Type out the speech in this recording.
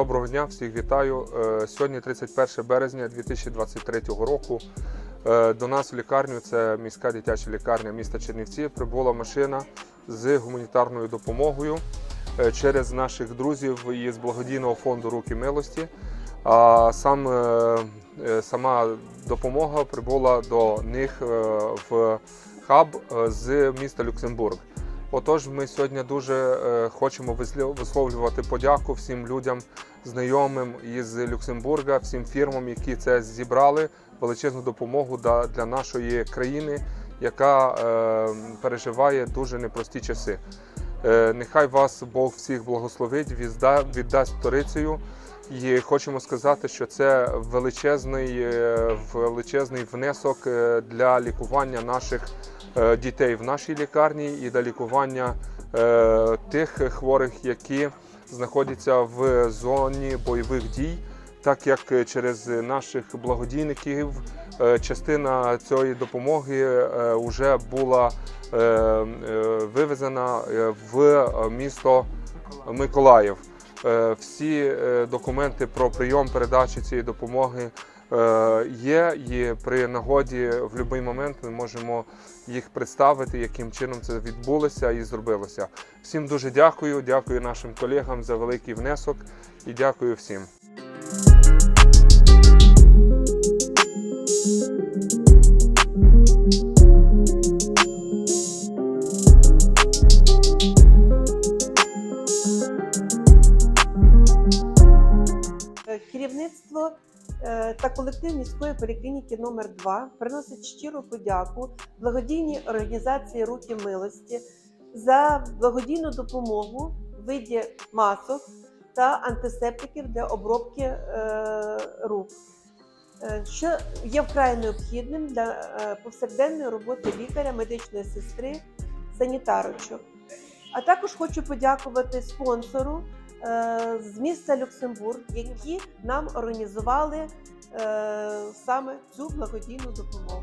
Доброго дня, всіх вітаю. Е, Сьогодні 31 березня 2023 року. Е, До нас в лікарню, це міська дитяча лікарня міста Чернівці, прибула машина з гуманітарною допомогою е, через наших друзів із благодійного фонду Руки милості. А сам, сама допомога прибула до них в хаб з міста Люксембург. Отож, ми сьогодні дуже е, хочемо висловлювати подяку всім людям, знайомим із Люксембурга, всім фірмам, які це зібрали величезну допомогу для нашої країни, яка е, переживає дуже непрості часи. Е, Нехай вас Бог всіх благословить, відда- віддасть сторицею. І хочемо сказати, що це величезний, е, величезний внесок е, для лікування наших е, дітей в нашій лікарні і для лікування тих хворих, які знаходяться в зоні бойових дій, так як через наших благодійників частина цієї допомоги вже була вивезена в місто Миколаїв. Е, Всі е, документи про прийом передачі цієї допомоги е, є, і при нагоді в будь-який момент ми можемо їх представити, яким чином це відбулося і зробилося. Всім дуже дякую. Дякую нашим колегам за великий внесок і дякую всім. Керівництво е, та колектив міської поліклініки номер 2 приносить щиру подяку благодійній організації Руки милості за благодійну допомогу в виді масок та антисептиків для обробки е, рук, е, що є вкрай необхідним для повсякденної роботи лікаря, медичної сестри, санітарочок. А також хочу подякувати спонсору з міста Люксембург, які нам організували е, саме цю благодійну допомогу.